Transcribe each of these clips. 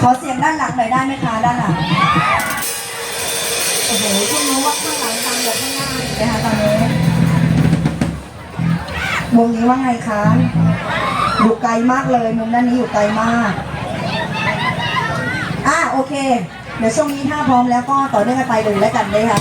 ขอเสียงด้านหลังหน่อยได้ไหมคะด้านหลัง โอ้โหเพิ่งรู้ว่าข้างหลังดังกว่าข้างหน้าเลยนะคะตอนนี้วงนี้ว่าไงคะ อยู่ไกลมากเลยมุมด้านนี้อยู่ไกลมากอะโอเค เดี๋ยวช่วงนี้ถ้าพร้อมแล้วก็ต่อเนื่องกันไปเลยแล้วกันเลยค่ะ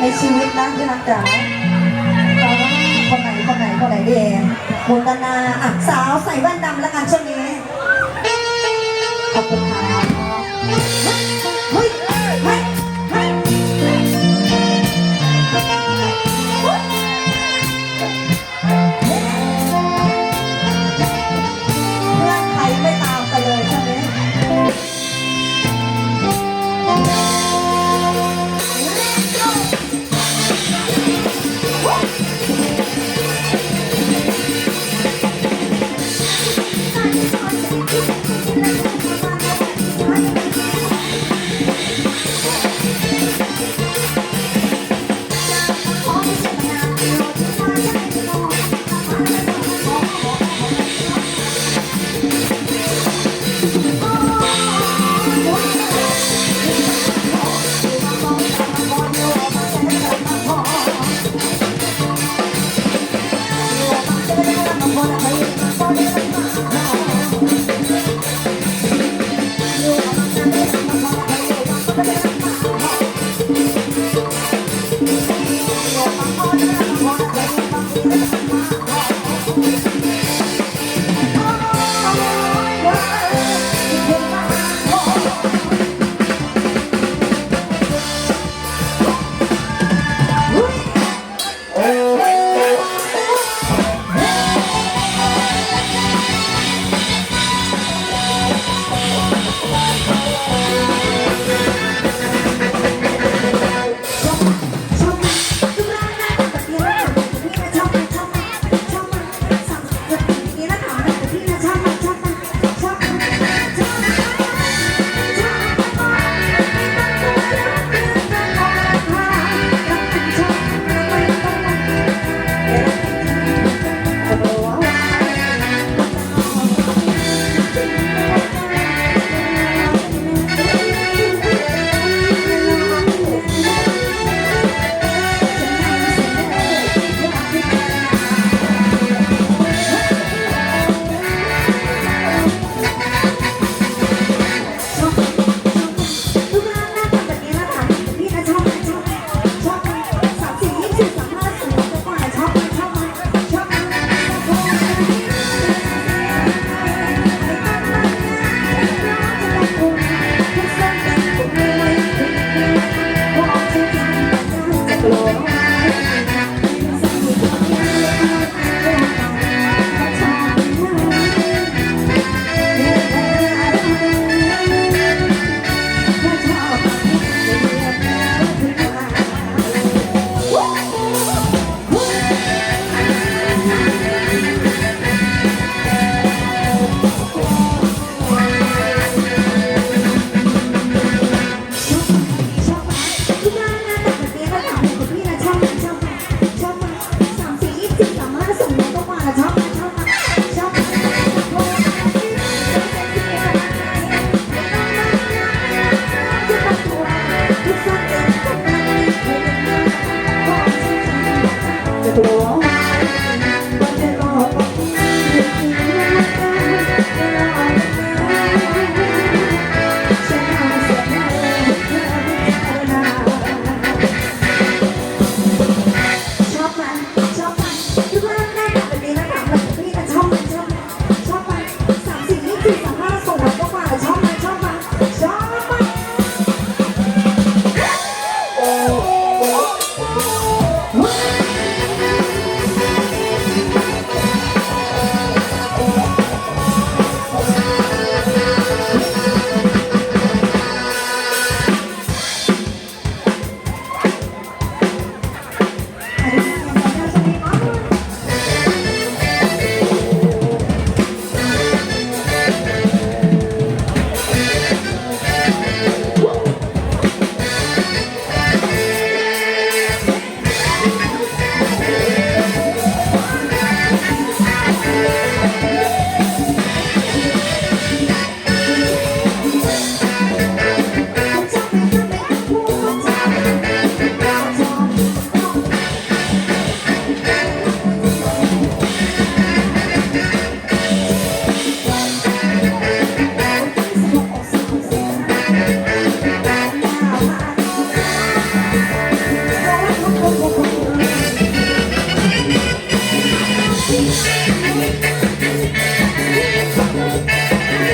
ในชีวิตนะที่รักจ๋าคนไหนคนไหนคนไหนดีเองมุนด้านาอะสาวใส่แว่นดำแล้วกันช่วงนี้ขอบคุณ เ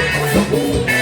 Música